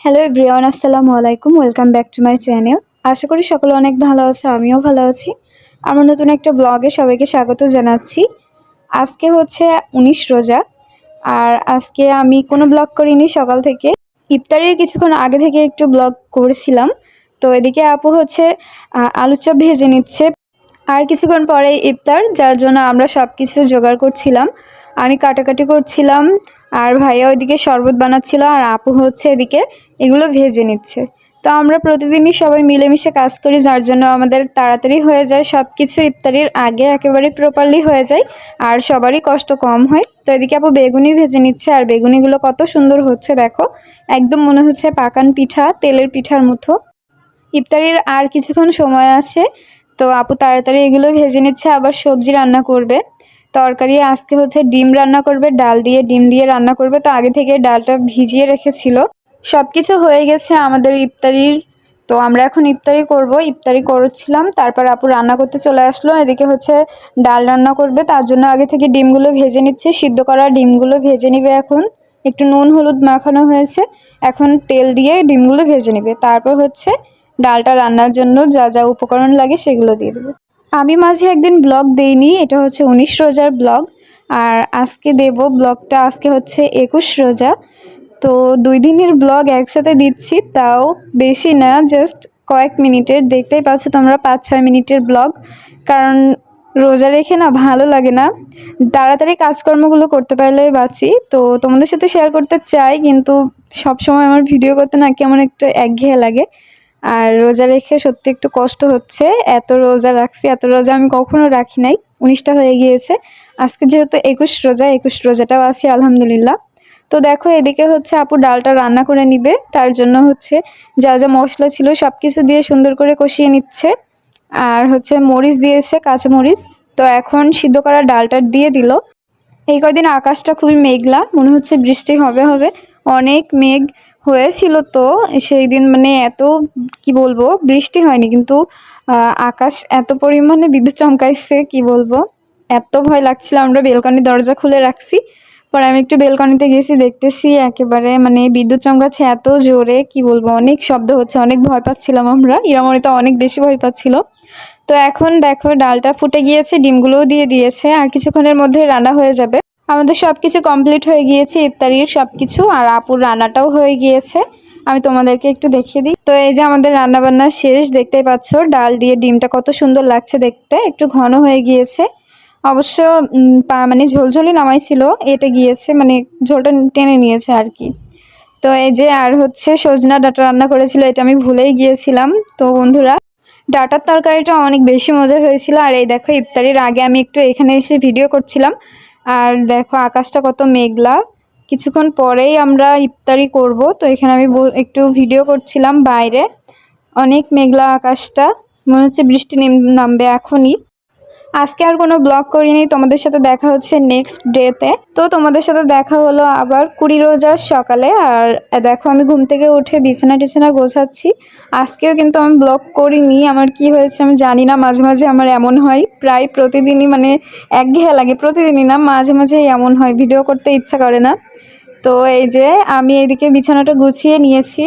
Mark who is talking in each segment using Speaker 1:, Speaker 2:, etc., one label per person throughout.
Speaker 1: Hello everyone আসসালামু আলাইকুম welcome back to my channel আশা করি সকলে অনেক ভালো আছে, আমিও ভালো আছি। আমার নতুন একটা ব্লগে সবাইকে স্বাগত জানাচ্ছি। আজকে হচ্ছে উনিশ রোজা, আর আজকে আমি কোনো ব্লগ করিনি সকাল থেকে। ইফতারির কিছুক্ষণ আগে থেকে একটু ব্লগ করেছিলাম। তো এদিকে আপু হচ্ছে আলুর চপ ভেজে নিচ্ছে। আর কিছুক্ষণ পরে ইফতার, যার জন্য আমরা সব কিছু জোগাড় করছিলাম। আমি কাটাকাটি করছিলাম আর ভাইয়া ওইদিকে শরবত বানাচ্ছিল আর আপু হচ্ছে এদিকে এগুলো ভেজে নিচ্ছে। তো আমরা প্রতিদিনই সবাই মিলেমিশে কাজ করি, যার জন্য আমাদের তাড়াতাড়ি হয়ে যায়। সব কিছু ইফতারির আগে একেবারে প্রপারলি হয়ে যায় আর সবারই কষ্ট কম হয়। তো এদিকে আপু বেগুনি ভেজে নিচ্ছে আর বেগুনিগুলো কত সুন্দর হচ্ছে দেখো। একদম মনে হচ্ছে পাকান পিঠা, তেলের পিঠার মতো। ইফতারির আর কিছুক্ষণ সময় আছে, তো আপু তাড়াতাড়ি এগুলো ভেজে নিচ্ছে, আবার সবজি রান্না করবে। তরকারি আজকে হচ্ছে ডিম রান্না করবে, ডাল দিয়ে ডিম দিয়ে রান্না করবে। তো আগে থেকে ডালটা ভিজিয়ে রেখেছিল। সব কিছু হয়ে গেছে আমাদের ইফতারির। তো আমরা এখন ইফতারি করব। ইফতারি করছিলাম, তারপর আপু রান্না করতে চলে আসলো। এদিকে হচ্ছে ডাল রান্না করবে, তার জন্য আগে থেকে ডিমগুলো ভেজে নিচ্ছে। সিদ্ধ করা ডিমগুলো ভেজে নিবে এখন। একটু নুন, হলুদ মাখানো হয়েছে। এখন তেল দিয়ে ডিমগুলো ভেজে নেবে। তারপর হচ্ছে ডালটা রান্নার জন্য যা যা উপকরণ লাগে সেগুলো দিয়ে দেবে। আমি মাঝে একদিন ব্লগ দেইনি, এটা হচ্ছে উনিশ রোজার ব্লগ। আর আজকে দেব ব্লগটা, আজকে হচ্ছে একুশ রোজা। তো দুই দিনের ব্লগ একসাথে দিচ্ছি, তাও বেশি না, জাস্ট কয়েক মিনিটের। দেখতেই পাচ্ছ তোমরা পাঁচ, ছয় মিনিটের ব্লগ। কারণ রোজা রেখে না ভালো লাগে না। তাড়াতাড়ি কাজকর্মগুলো করতে পারলে বাঁচি। তো তোমাদের সাথে শেয়ার করতে চাই, কিন্তু সব সময় আমার ভিডিও করতে না কেমন একটু একঘেয়ে লাগে। আর রোজা রেখে সত্যি একটু কষ্ট হচ্ছে। এত রোজা রাখছি, এত রোজা আমি কখনো রাখি নাই। উনিশটা হয়ে গিয়েছে। আজকে যেহেতু একুশ রোজা, একুশ রোজাটাও আছি, আলহামদুলিল্লাহ। তো দেখো, এদিকে হচ্ছে আপু ডালটা রান্না করে নিবে। তার জন্য হচ্ছে যা যা মশলা ছিল সব কিছু দিয়ে সুন্দর করে কষিয়ে নিচ্ছে। আর হচ্ছে মরিচ দিয়েছে, কাঁচা মরিচ। তো এখন সিদ্ধ করা ডালটা দিয়ে দিল। এই কয়দিন আকাশটা খুবই মেঘলা, মনে হচ্ছে বৃষ্টি হবে হবে, অনেক মেঘ। হয়েছিল তো, সেই দিন মানে এত, কি বলব, বৃষ্টি হয়নি, কিন্তু আকাশ এত পরিমাণে বিদ্যুৎ চমকাইছে, কি বলব? এত ভয় লাগছিল, আমরা বেলকনি দরজা খুলে রাখছি। পরে আমি একটু বেলকনিতে গেছি দেখতেছি একেবারে মানে বিদ্যুৎ চমকাচ্ছে এত জোরে, কি বলব, অনেক শব্দ হচ্ছে, অনেক ভয় পাচ্ছিলাম আমরা। ইরামণি তো অনেক বেশি ভয় পাচ্ছিল। তো এখন দেখো, ডালটা ফুটে গিয়েছে, ডিমগুলোও দিয়ে দিয়েছে, আর কিছুক্ষণের মধ্যে রান্না হয়ে যাবে। আমাদের সব কিছু কমপ্লিট হয়ে গিয়েছে, ইফতারির সব কিছু আর আপুর রান্নাটাও হয়ে গিয়েছে। আমি তোমাদেরকে একটু দেখিয়ে দিই। তো এই যে আমাদের রান্না বান্না শেষ, দেখতেই পাচ্ছ ডাল দিয়ে ডিমটা কত সুন্দর লাগছে দেখতে, একটু ঘন হয়ে গিয়েছে। অবশ্য মানে ঝোলঝোলি নামাইছিল, এটা গিয়েছে মানে ঝোলটা টেনে নিয়েছে আর কি। তো এই যে, আর হচ্ছে সজনা ডাটা রান্না করেছিল, এটা আমি ভুলেই গিয়েছিলাম। তো বন্ধুরা, ডাটার তরকারিটা অনেক বেশি মজা হয়েছিল। আর এই দেখো, ইফতারির আগে আমি একটু এখানে এসে ভিডিও করছিলাম। আর দেখো, আকাশটা কত মেঘলা। কিছুক্ষণ পরেই আমরা ইফতারি করব, তো এখানে আমি একটু ভিডিও করছিলাম বাইরে। অনেক মেঘলা আকাশটা। মনে হচ্ছে বৃষ্টি নামবে এখনই। আজকে আর কোনো ব্লগ করিনি, তোমাদের সাথে দেখা হচ্ছে নেক্সট ডেতে তো তোমাদের সাথে দেখা হলো আবার কুড়ি রোজার সকালে, আর দেখো আমি ঘুম থেকে উঠে বিছানা টিছানা গোছাচ্ছি। আজকেও কিন্তু আমি ব্লগ করিনি, আমার কি হয়েছে আমি জানি না, মাঝে মাঝে আমার এমন হয়, প্রায় প্রতিদিনই মানে একঘেয়ে লাগে, প্রতিদিনই না, মাঝে মাঝে এমন হয় ভিডিও করতে ইচ্ছা করে না। তো এই যে আমি এইদিকে বিছানাটা গুছিয়ে নিয়েছি,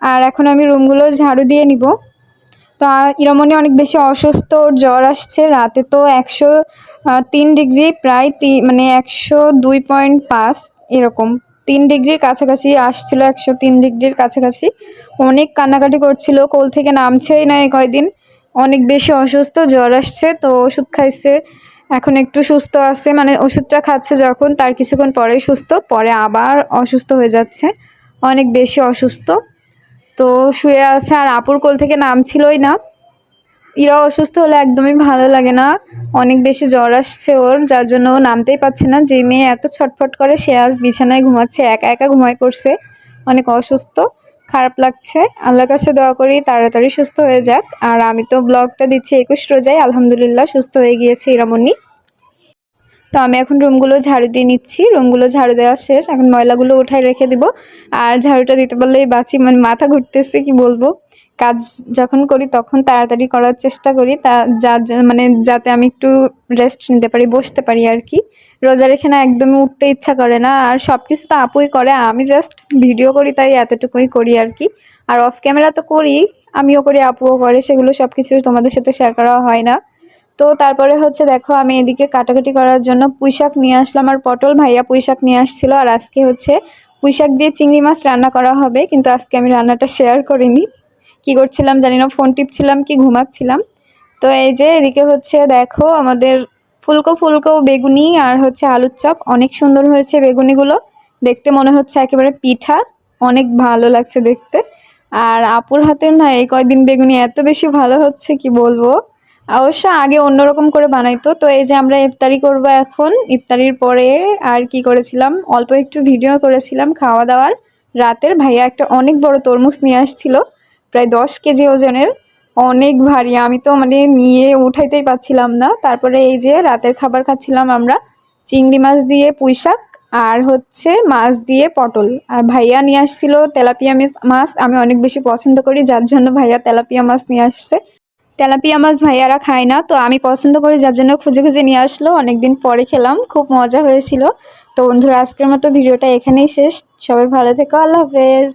Speaker 1: আর এখন আমি রুমগুলো ঝাড়ু দিয়ে নিব। তো ইরামনি অনেক বেশি অসুস্থ, ওর জ্বর আসছে, রাতে তো একশো তিন ডিগ্রি, প্রায় মানে একশো দুই পয়েন্ট পাঁচ এরকম। তিন ডিগ্রির কাছাকাছি আসছিল, একশো তিন ডিগ্রির কাছাকাছি। অনেক কান্নাকাটি করছিল, কোল থেকে নামছেই না এই কয়দিন। অনেক বেশি অসুস্থ, জ্বর আসছে, তো ওষুধ খাইছে, এখন একটু সুস্থ আছে মানে ওষুধটা খাচ্ছে যখন, তার কিছুক্ষণ পরেই সুস্থ, পরে আবার অসুস্থ হয়ে যাচ্ছে। অনেক বেশি অসুস্থ। তো শুয়ে আছে আর আপুর কোল থেকে নামছিলই না। ইরা অসুস্থ হলে একদমই ভালো লাগে না। অনেক বেশি জ্বর আসছে ওর, যার জন্য নামতেই পারছে না। যে মেয়ে এত ছটফট করে, সে আজ বিছানায় ঘুমাচ্ছে, একা একা ঘুমায় পড়ছে। অনেক অসুস্থ, খারাপ লাগছে। আল্লাহর কাছে দোয়া করি তাড়াতাড়ি সুস্থ হয়ে যাক। আর আমি তো ব্লগটা দিচ্ছি একুশ রোজায়। আলহামদুলিল্লাহ সুস্থ হয়ে গিয়েছে ইরামনি তো আমি এখন রুমগুলো ঝাড়ু দিয়ে নিচ্ছি। রুমগুলো ঝাড়ু দেওয়া শেষ। এখন ময়লাগুলো উঠাই রেখে দিব। আর ঝাড়ুটা দিতে পারলেই বাঁচি। মানে মাথা ঘুরতেছে, কি বলব? কাজ যখন করি তখন তাড়াতাড়ি করার চেষ্টা করি। তা জ- মানে যাতে আমি একটু রেস্ট নিতে পারি, বসতে পারি আর কি। রোজা রেখে না একদমই উঠতে ইচ্ছা করে না। আর সব কিছু তো আপুই করে। আমি জাস্ট ভিডিও করি, তাই এতটুকুই করি আর কি। আর অফ ক্যামেরা তো করি। আমিও করি, আপুও করে। সেগুলো সব কিছু তোমাদের সাথে শেয়ার করা হয় না। তো তারপরে হচ্ছে দেখো, আমি এদিকে কাটাকাটি করার জন্য পুঁইশাক নিয়ে আসলাম। আর পটল ভাইয়া পুঁইশাক নিয়ে আসছিল। আর আজকে হচ্ছে পুঁইশাক দিয়ে চিংড়ি মাছ রান্না করা হবে। কিন্তু আজকে আমি রান্নাটা শেয়ার করিনি। কি করছিলাম জানি না, ফোন টিপছিলাম কি ঘুমাচ্ছিলাম। তো এই যে এদিকে হচ্ছে দেখো, আমাদের ফুলকো ফুলকো বেগুনি আর হচ্ছে আলুর চপ। অনেক সুন্দর হয়েছে বেগুনিগুলো। দেখতে মনে হচ্ছে একেবারে পিঠা। অনেক ভালো লাগছে দেখতে। আর আপুর হাতের না এই কয়দিন বেগুনি এত বেশি ভালো হচ্ছে, কি বলব? অবশ্য আগে অন্যরকম করে বানাইতো। তো এই যে আমরা ইফতারি করব এখন, ইফতারির পরে আর কি করেছিলাম? অল্প একটু ভিডিও করেছিলাম খাওয়া দাওয়ার। রাতের ভাইয়া একটা অনেক বড় তরমুজ নিয়ে আসছিল, প্রায় দশ কেজি ওজনের। অনেক ভারী, আমি তো মানে নিয়ে উঠাইতেই পাচ্ছিলাম না। তারপরে এই যে রাতের খাবার খাচ্ছিলাম আমরা, চিংড়ি মাছ দিয়ে পুঁই শাক আর হচ্ছে মাছ দিয়ে পটল। আর ভাইয়া নিয়ে আসছিল তেলাপিয়া মাছ, আমি অনেক বেশি পছন্দ করি, যার জন্য ভাইয়া তেলাপিয়া মাছ নিয়ে আসছে। তেলাপিয়া মাছ ভাইয়ারা খায় না, তো আমি পছন্দ করি, যার জন্য খুঁজে খুঁজে নিয়ে আসলো। অনেকদিন পরে খেলাম, খুব মজা হয়েছিল। তো বন্ধুরা, আজকের মতো ভিডিওটা এখানেই শেষ। সবাই ভালো থেকো, আল্লাহ হাফেজ।